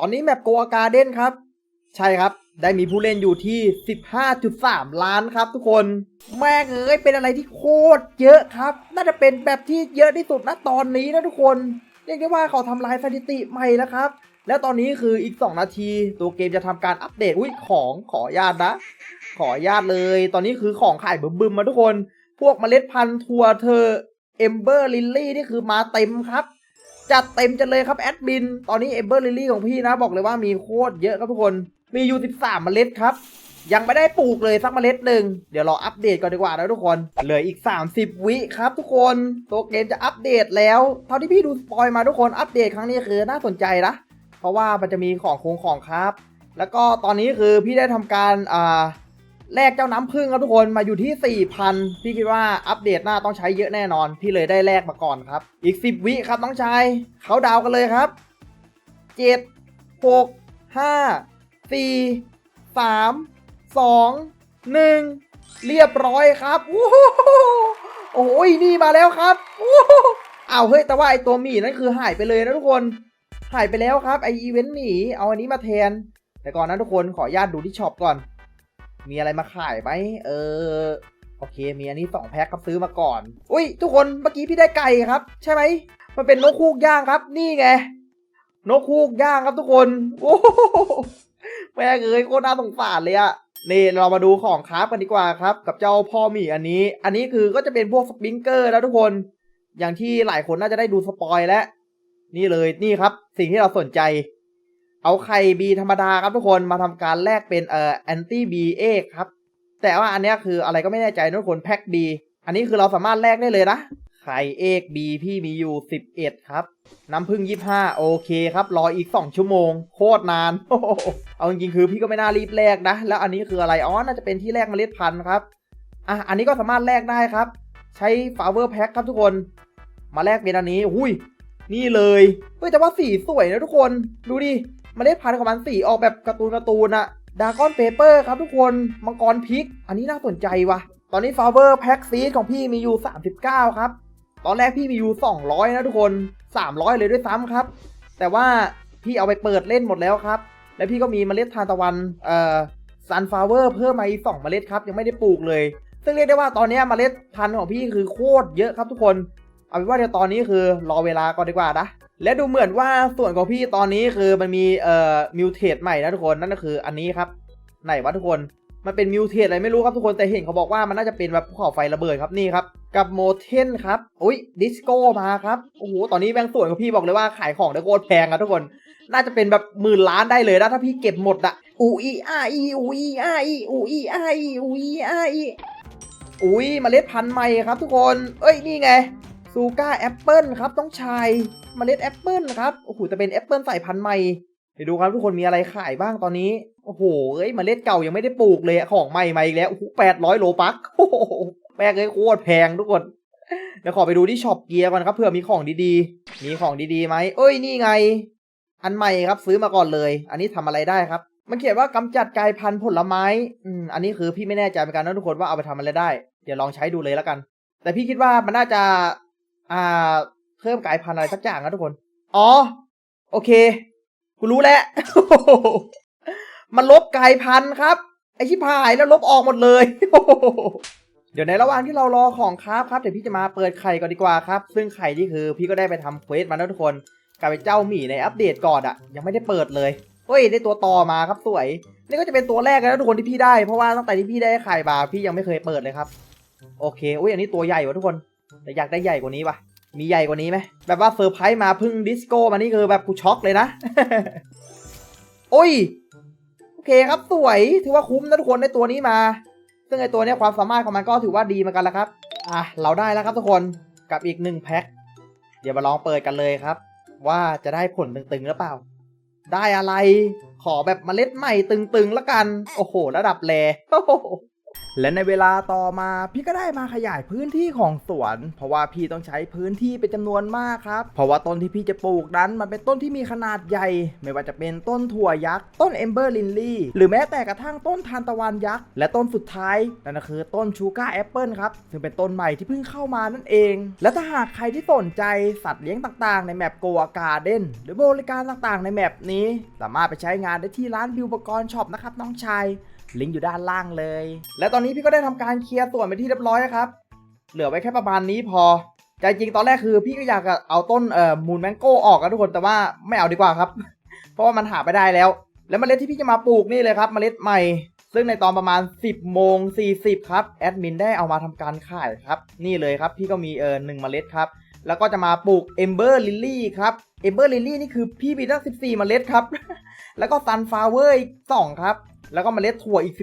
ตอนนี้แมปโกอาการเด้นครับ ใช่ครับ ได้มีผู้เล่นอยู่ที่ 15.3 ล้านครับทุกคน แม่เอ้ยเป็นอะไรที่โคตรเยอะครับ น่าจะเป็นแบบที่เยอะที่สุดณตอนนี้นะทุกคนเรียกได้ว่าเขาทำลายสถิติใหม่แล้วครับ แล้วตอนนี้คืออีก 2 นาที ตัวเกมจะทำการอัปเดตอุ้ยของขออนุญาตนะ ขออนุญาตเลย ตอนนี้คือของขายบึมๆมาทุกคน พวกเมล็ดพันธุ์ทัวเธอเอมเบอร์ลิลลี่นี่คือมาเต็มครับ จัดเต็มจังเลยครับแอดมิน ตอนนี้เอเบอร์ลิลี่ของพี่นะ บอกเลยว่ามีโคตรเยอะครับทุกคน มีอยู่ 13 เมล็ดครับ ยังไม่ได้ปลูกเลยสักเมล็ดหนึ่ง เดี๋ยวรออัปเดตก่อนดีกว่านะทุกคน เหลืออีก 30 วิครับทุกคนตัวเกมจะอัปเดตแล้ว เท่าที่พี่ดูสปอยมาทุกคน อัปเดตครั้งนี้คือน่าสนใจนะ เพราะว่ามันจะมีของโคงของครับ แล้วก็ตอนนี้คือพี่ได้ทำการอ่า แลกเจ้าน้ำผึ้งครับทุกคนมาอยู่ที่ 4,000 พี่คิดว่าอัปเดตหน้าต้องใช้เยอะแน่นอน พี่เลยได้แลกมาก่อนครับ อีก 10 วิครับน้องชายเขาดาวกันเลยครับ 7 6 5 4 3 2 1 เรียบร้อยครับโอ้โหโอ้ยนี่มาแล้วครับโอ้าวเฮ้ยแต่ว่าไอตัวหมีนั่นคือหายไปเลยนะทุกคนหายไปแล้วครับไออีเวนต์หนีเอาอันนี้มาแทน แต่ก่อนนะทุกคนขออนุญาตดูที่ช็อปก่อน มีอะไรมาขายไหมเออโอเค มีอันนี้สองแพ็คครับซื้อมาก่อน อุ้ย ทุกคนเมื่อกี้พี่ได้ไก่ครับ ใช่ไหมมันเป็นนกคูกย่างครับ นี่ไงนกคูกย่างครับทุกคนโอ้โหแม่เอ้ยโคตรน่าสงสารเลยอะนี่เรามาดูของคราฟกันดีกว่าครับ กับเจ้าพ่อหมีอันนี้ อันนี้คือก็จะเป็นพวกสปริงเกอร์แล้วทุกคน อย่างที่หลายคนน่าจะได้ดูสปอยแล้วนี่เลยนี่ครับ สิ่งที่เราสนใจ เอาไข่บีธรรมดาครับทุกคนมาทำการแลกเป็นเอ่อแอนตี้บีเอกครับ แต่ว่าอันนี้คืออะไรก็ไม่แน่ใจทุกคนแพ็คบีอันนี้คือเราสามารถแลกได้เลยนะไข่เอกบีพี่มีอยู่ 11 ครับ น้ำพึ่ง 25 โอเคครับ รออีก 2 ชั่วโมง โคตรนานโอ้โหเอาจริงๆคือพี่ก็ไม่น่ารีบแลกนะ แล้วอันนี้คืออะไร อ๋อ น่าจะเป็นที่แลกเมล็ดพันธุ์ครับ อะ อันนี้ก็สามารถแลกได้ครับ ใช้ฟาเวอร์แพ็คครับทุกคน มาแลกเป็นอันนี้ หุ้ย นี่เลย เฮ้ย แต่ว่าสีสวยนะทุกคน ดูดิ เมล็ดพันธุ์ของมันสีออกแบบการ์ตูนการ์ตูนอะดากอนเปเปอร์ครับทุกคนมังกรพิก อันนี้น่าสนใจว่ะ ตอนนี้ฟาเวอร์แพ็คซีดของพี่มีอยู่ 39 ครับ ตอนแรกพี่มีอยู่ 200 นะทุกคน 300 เลยด้วยซ้ำครับ แต่ว่าพี่เอาไปเปิดเล่นหมดแล้วครับ และพี่ก็มีเมล็ดทานตะวันเอ่อซันฟาเวอร์เพิ่มมาอีก2เมล็ดครับ ยังไม่ได้ปลูกเลย ซึ่งเรียกได้ว่าตอนนี้เมล็ดพันธุ์ของพี่คือโคตรเยอะครับทุกคน เอาเป็นว่าเดี๋ยวตอนนี้คือรอเวลาก่อนดีกว่านะ และดูเหมือนว่าส่วนของพี่ตอนนี้คือมันมีเอ่อมิวเทสใหม่นะทุกคนนั่นก็คืออันนี้ครับไหนวะทุกคนมันเป็นมิวเทสอะไรไม่รู้ครับทุกคนแต่เห็นเขาบอกว่ามันน่าจะเป็นแบบภูเขาไฟระเบิดครับนี่ครับ กับโมเทนครับอุ้ยดิสโก้มาครับโอ้โหตอนนี้แบงค์ส่วนของพี่บอกเลยว่าขายของได้โคตรแพงอะทุกคน น่าจะเป็นแบบหมื่นล้านได้เลยนะถ้าพี่เก็บหมดอะอูอีอาอีอูอีอาอีอูอีอาอีอูอีอาอีอุ้ยเมล็ดพันธุ์ใหม่ครับ ทุกคน เอ้ยนี่ไง ซูก้าแอปเปิลครับต้องชายเมล็ดแอปเปิลครับโอ้โหจะเป็นแอปเปิลสายพันธุ์ใหม่ไปดูครับทุกคนมีอะไรขายบ้างตอนนี้โอ้โหเอ้ยเมล็ดเก่ายังไม่ได้ปลูกเลยของใหม่มาอีกแล้วโอ้โหแปดร้อยโลปักโอ้โหแม่งเลยโคตรแพงทุกคนเดี๋ยวขอไปดูที่ช็อปเกียร์ก่อนครับเผื่อมีของดีๆ มีของดีๆไหมเอ้ยนี่ไง อันใหม่ครับซื้อมาก่อนเลย อันนี้ทำอะไรได้ครับ มันเขียนว่ากำจัดกายพันธุ์ผลไม้อืมอันนี้คือพี่ไม่แน่ใจเหมือนกันนะทุกคนว่าเอาไปทำอะไรได้ เดี๋ยวลองใช้ดูเลยแล้วกัน แต่พี่คิดว่ามันน่าจะ อ่า เพิ่มกลายพันธุ์อะไรสักอย่างนะทุกคน อ๋อ โอเค กูรู้แล้ว มันลบกลายพันธุ์ครับ ไอชิบหายแล้วลบออกหมดเลย เดี๋ยวในระหว่างที่เรารอของครับครับ เดี๋ยวพี่จะมาเปิดไข่ก่อนดีกว่าครับ ซึ่งไข่นี่คือ พี่ก็ได้ไปทำเควสมาแล้วทุกคนกลายเป็นเจ้าหมีในอัปเดตก่อนอะยังไม่ได้เปิดเลยเฮ้ยได้ตัวต่อมาครับสวย นี่ก็จะเป็นตัวแรกแล้วทุกคนที่พี่ได้ เพราะว่าตั้งแต่ที่พี่ได้ไข่บาพี่ยังไม่เคยเปิดเลยครับ โอเคอุ้ยอันนี้ตัวใหญ่กว่าทุกคน แต่อยากได้ใหญ่กว่านี้ปะมีใหญ่กว่านี้ไหมแบบว่าเซอร์ไพรส์มาพึ่งดิสโก้มานี่คือแบบกูช็อกเลยนะ โอ้ย โอเคครับสวย ถือว่าคุ้มนะทุกคนได้ตัวนี้มา ซึ่งไอตัวนี้ความสามารถของมันก็ถือว่าดีเหมือนกันแล้วครับ อะเราได้แล้วครับทุกคนกับอีกหนึ่งแพ็ค เดี๋ยวมาลองเปิดกันเลยครับ ว่าจะได้ผลตึงๆหรือเปล่า ได้อะไร ขอแบบเมล็ดใหม่ตึงๆแล้วกัน โอ้โห ระดับแลโอ้โห และในเวลาต่อมาพี่ก็ได้มาขยายพื้นที่ของสวน เพราะว่าพี่ต้องใช้พื้นที่เป็นจำนวนมากครับ เพราะว่าต้นที่พี่จะปลูกนั้นมันเป็นต้นที่มีขนาดใหญ่ ไม่ว่าจะเป็นต้นถั่วยักษ์ต้นเอมเบอร์ลินลี่หรือแม้แต่กระทั่งต้นทานตะวันยักษ์และต้นสุดท้ายนั่นก็คือต้นชูการ์แอปเปิลครับซึ่งเป็นต้นใหม่ที่เพิ่งเข้ามานั่นเอง และถ้าหากใครที่สนใจสัตว์เลี้ยงต่างๆ ในแมปโกอาการ์เด้นหรือบริการต่างๆ ในแมปนี้ สามารถไปใช้งานได้ที่ร้านบิวปกรณ์ช็อปนะครับน้องชาย ลิงก์อยู่ด้านล่างเลย และตอนนี้พี่ก็ได้ทำการเคลียร์ส่วนไปที่เรียบร้อยแล้วครับ เหลือไว้แค่ประมาณนี้พอใจจริงตอนแรกคือ พี่ก็อยากจะเอาต้นเอ่อมูนแมงโก้ออกกันทุกคนแต่ว่าไม่เอาดีกว่าครับ เพราะว่ามันหาไม่ได้แล้ว แล้วเมล็ดที่พี่จะมาปลูกนี่เลยครับเมล็ดใหม่ ซึ่งในตอนประมาณ 10โมง40ครับแอดมินได้เอามาทำการขายครับนี่เลยครับ พี่ก็มีเออหนึ่งเมล็ดครับแล้วก็จะมาปลูก Ember Lily ครับ Ember Lily นี่คือพี่มีตั้ง14 เมล็ดครับ แล้วก็ Sunflower อีก2ครับ แล้วก็เมล็ดถั่วอีก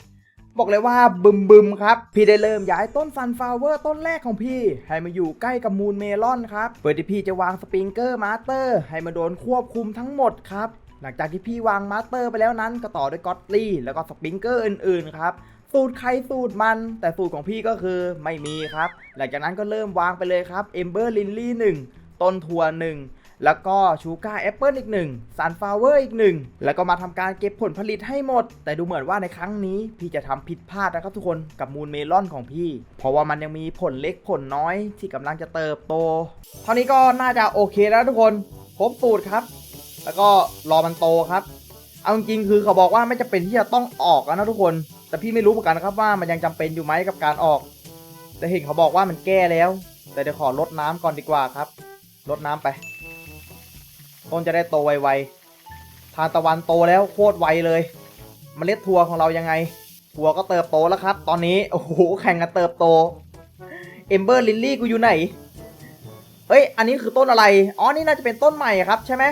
14 บอกเลยว่าบึมบึมๆครับ พี่ได้เริ่มย้ายต้น Sunflower ต้นแรกของพี่ ให้มาอยู่ใกล้กับมูนเมลอนครับเพื่อที่พี่จะวางสปริงเกอร์มาสเตอร์ให้มาโดนควบคุมทั้งหมดครับหลังจากที่พี่วางมาสเตอร์ไปแล้วนั้นก็ต่อด้วยก็อตลี่แล้วก็สปริงเกอร์อื่นๆครับสูตรใครสูตรมัน แต่สูตรของพี่ก็คือไม่มีครับ หลังจากนั้นก็เริ่มวางไปเลยครับ Ember Lily 1ต้นถั่ว1 แล้วก็ชูการ์แอปเปิลอีก1 Sunflower อีก1แล้วก็มาทำการเก็บผลผลิตให้หมด แต่ดูเหมือนว่าในครั้งนี้พี่จะทำผิดพลาดนะครับทุกคนกับมูลเมลอนของพี่ เพราะว่ามันยังมีผลเล็กผลน้อยที่กำลังจะเติบโต เท่านี้ก็น่าจะโอเคแล้วทุกคนครบสูตรครับ แล้วก็รอมันโตครับ เอาจริงๆคือเขาบอกว่าไม่จำเป็นที่จะต้องออกนะทุกคน แต่พี่ไม่รู้เหมือนกันนะครับว่ามันยังจำเป็นอยู่ไหมกับการออก แต่เห็นเขาบอกว่ามันแก้แล้ว แต่เดี๋ยวขอลดน้ำก่อนดีกว่าครับลดน้ำไป ต้นจะได้โตไวๆทานตะวันโตแล้วโคตรไวเลยมเมล็ดถั่วของเรายังไงถั่วก็เติบโตแล้วครับ ตอนนี้โอ้โหแข่งกันเติบโตเอมเบอร์ลิลลี่กูอยู่ไหนเฮ้ย อันนี้คือต้นอะไร อ๋อ นี่น่าจะเป็นต้นใหม่ครับใช่ไหม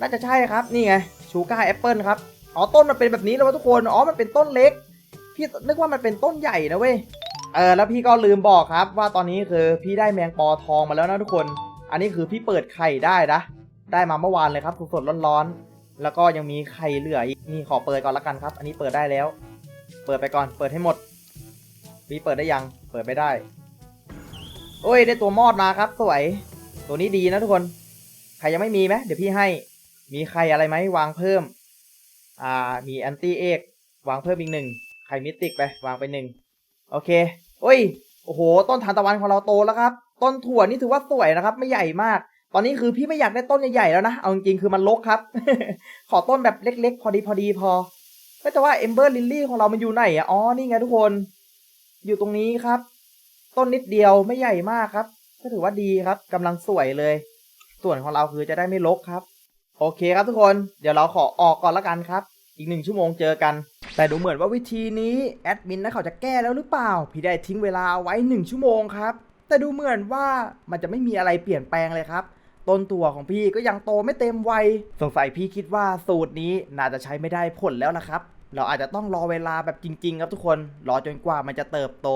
น่าจะใช่ครับ นี่ไง ชูการ์แอปเปิลครับ อ๋อ ต้นมันเป็นแบบนี้เลยวะทุกคน อ๋อ มันเป็นต้นเล็ก พี่นึกว่ามันเป็นต้นใหญ่นะเว้ย เออ แล้วพี่ก็ลืมบอกครับ ว่าตอนนี้คือพี่ได้แมงปอทองมาแล้วนะทุกคน อันนี้คือพี่เปิดไข่ได้นะ ได้มาเมื่อวานเลยครับสดๆร้อนๆแล้วก็ยังมีไข่เหลืออีกนี่ขอเปิดก่อนละกันครับ อันนี้เปิดได้แล้ว เปิดไปก่อนเปิดให้หมดพี่เปิดได้ยังเปิดไม่ได้ โอ้ยได้ตัวมอดมาครับสวยตัวนี้ดีนะทุกคนใครยังไม่มีไหมเดี๋ยวพี่ให้มีใครอะไรไหมวางเพิ่ม อ่ามีแอนตี้เอกวางเพิ่มอีกหนึ่งไข่มิติกไปวางไปหนึ่งโอเคโอ้ยโอ้โห ต้นทานตะวันของเราโตแล้วครับ ต้นถั่วนี่ถือว่าสวยนะครับ ไม่ใหญ่มาก ตอนนี้คือพี่ไม่อยากได้ต้นใหญ่ๆแล้วนะ เอาจริงๆคือมันรกครับ ขอต้นแบบเล็กๆ พอดีพอดีพอแต่ว่าเอมเบอร์ลิลลี่ของเรามันอยู่ไหนอะ อ๋อ นี่ไงทุกคน อยู่ตรงนี้ครับ ต้นนิดเดียวไม่ใหญ่มากครับ ก็ถือว่าดีครับกำลังสวยเลย ส่วนของเราคือจะได้ไม่รกครับ โอเคครับทุกคน เดี๋ยวเราขอออกก่อนละกันครับ อีกหนึ่งชั่วโมงเจอกัน แต่ดูเหมือนว่าวิธีนี้แอดมินนะเขาจะแก้แล้วหรือเปล่า พี่ได้ทิ้งเวลาไว้1ชั่วโมงครับ แต่ดูเหมือนว่ามันจะไม่มีอะไรเปลี่ยนแปลงเลยครับ ต้นตัวของพี่ก็ยังโตไม่เต็มวัยสงสัยพี่คิดว่าสูตรนี้น่าจะใช้ไม่ได้ผลแล้วละครับ เราอาจจะต้องรอเวลาแบบจริง ๆ ครับทุกคน รอจนกว่ามันจะเติบโต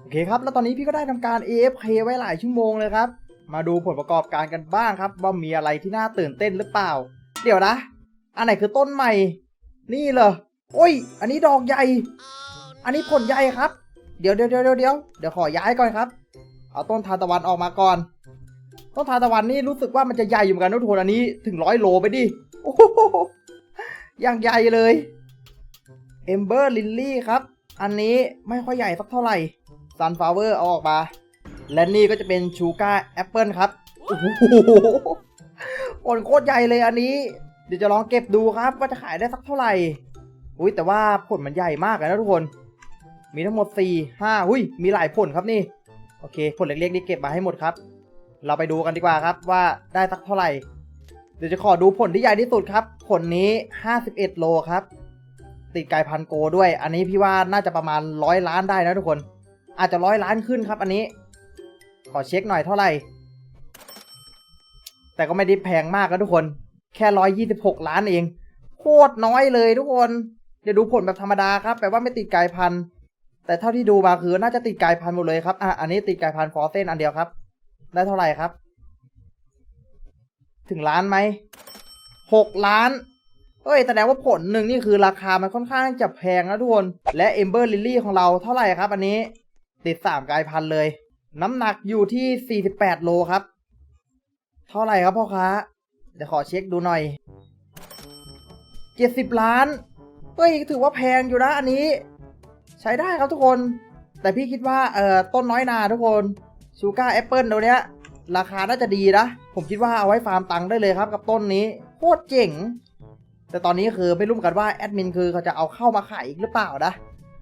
โอเคครับ แล้วตอนนี้พี่ก็ได้ทำการ AFK ไว้หลายชั่วโมงเลยครับ มาดูผลประกอบการกันบ้างครับ ว่ามีอะไรที่น่าตื่นเต้นหรือเปล่า เดี๋ยวนะ อันไหนคือต้นใหม่ นี่เหรอ โอ้ย อันนี้ดอกใหญ่ อันนี้ผลใหญ่ครับ เดี๋ยวเดี๋ยวเดี๋ยวเดี๋ยวเดี๋ยวขอย้ายก่อนครับ เอาต้นทานตะวันออกมาก่อน ต้นทานตะวันนี่รู้สึกว่ามันจะใหญ่อยู่เหมือนกันนะทุกคนอันนี้ถึงร้อยโลไปดิโอ้โหอย่างใหญ่เลยเอมเบอร์ลิลลี่ครับ อันนี้ไม่ค่อยใหญ่สักเท่าไหร่ Sunflower เอาออกมา และนี่ก็จะเป็นชูการ์แอปเปิลครับโอ้โหผลโคตรใหญ่เลยอันนี้ เดี๋ยวจะลองเก็บดูครับ ว่าจะขายได้สักเท่าไหร่อุ้ยแต่ว่าผลมันใหญ่มากเลยนะทุกคน มีทั้งหมด4 5อุ้ยมีหลายผลครับนี่ โอเค ผลเล็กๆนี่เก็บมาให้หมดครับ เราไปดูกันดีกว่าครับว่าได้สักเท่าไหร่ เดี๋ยวจะขอดูผลที่ใหญ่ที่สุดครับ ผลนี้ 51 โลครับ ติดกายพันโกด้วย อันนี้พี่ว่าน่าจะประมาณร้อยล้านได้นะทุกคน อาจจะร้อยล้านขึ้นครับ อันนี้ ขอเช็คหน่อยเท่าไหร่ แต่ก็ไม่ได้แพงมากนะทุกคน แค่ร้อยยี่สิบหกล้านเอง โคตรน้อยเลยทุกคน เดี๋ยวดูผลแบบธรรมดาครับแปลว่าไม่ติดกายพัน แต่เท่าที่ดูมาคือน่าจะติดกายพันหมดเลยครับ อะ อันนี้ติดกายพันฟอร์เซนอันเดียวครับ ได้เท่าไหร่ครับ ถึงล้านไหมหกล้านเอ้ยแสดงว่าผลหนึ่งนี่คือราคามันค่อนข้างจะแพงนะทุกคน และเอมเบอร์ลิลลี่ของเราเท่าไหร่ครับ อันนี้ ติดสามกายพันเลย น้ำหนักอยู่ที่ 48 โลครับ เท่าไหร่ครับพ่อค้า เดี๋ยวขอเช็คดูหน่อย 70 ล้านเฮ้ยถือว่าแพงอยู่นะอันนี้ ใช้ได้ครับทุกคน แต่พี่คิดว่าเอ่อต้นน้อยนาทุกคน ชูการ์แอปเปิลตัวเนี้ย ราคาน่าจะดีนะ ผมคิดว่าเอาไว้ฟาร์มตังค์ได้เลยครับกับต้นนี้โคตรเจ๋ง แต่ตอนนี้คือไม่รู้เหมือนกันว่าแอดมินคือเขาจะเอาเข้ามาขายอีกหรือเปล่านะ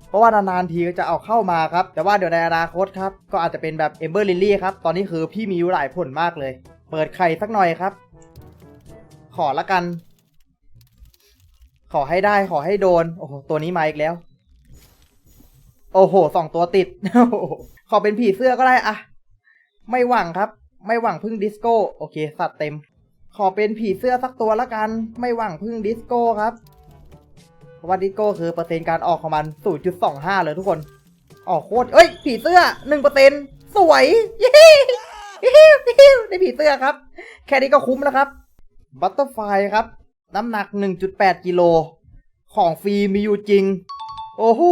เพราะว่านานๆทีก็จะเอาเข้ามาครับ แต่ว่าเดี๋ยวในอนาคตครับ ก็อาจจะเป็นแบบเอมเบอร์ลิลลี่ครับ ตอนนี้คือพี่มีอยู่หลายผลมากเลย เปิดไข่สักหน่อยครับ ขอละกัน ขอให้ได้ขอให้โดน โอ้โห ตัวนี้มาอีกแล้ว โอ้โหสองตัวติดโอ้โหขอเป็นผีเสื้อก็ได้อะ ไม่หวังครับ ไม่หวังพึ่งดิสโก้ โอเค สัตว์เต็ม ขอเป็นผีเสื้อสักตัวละกัน ไม่หวังพึ่งดิสโก้ครับเพราะว่าดิสโก้คือเปอร์เซ็นต์การออกของมัน0.25 เลยทุกคน ออกโคตร เอ้ย ผีเสื้อ 1%สวยเย้เย้เย้ได้ผีเสื้อครับ แค่นี้ก็คุ้มแล้วครับ บัตเตอร์ไฟครับ น้ำหนัก 1.8 กิโล ของฟรีมีอยู่จริง โอ้โห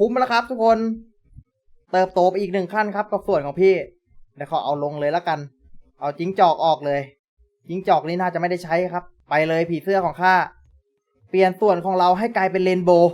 คุ้มแล้วครับทุกคน เติบโตไปอีกหนึ่งขั้นครับกับส่วนของพี่ เดี๋ยวขาเอาลงเลยละกัน เอาจิ้งจอกออกเลย จิ้งจอกนี่น่าจะไม่ได้ใช้ครับ ไปเลยผีเสื้อของข้า เปลี่ยนส่วนของเราให้กลายเป็นเรนโบว์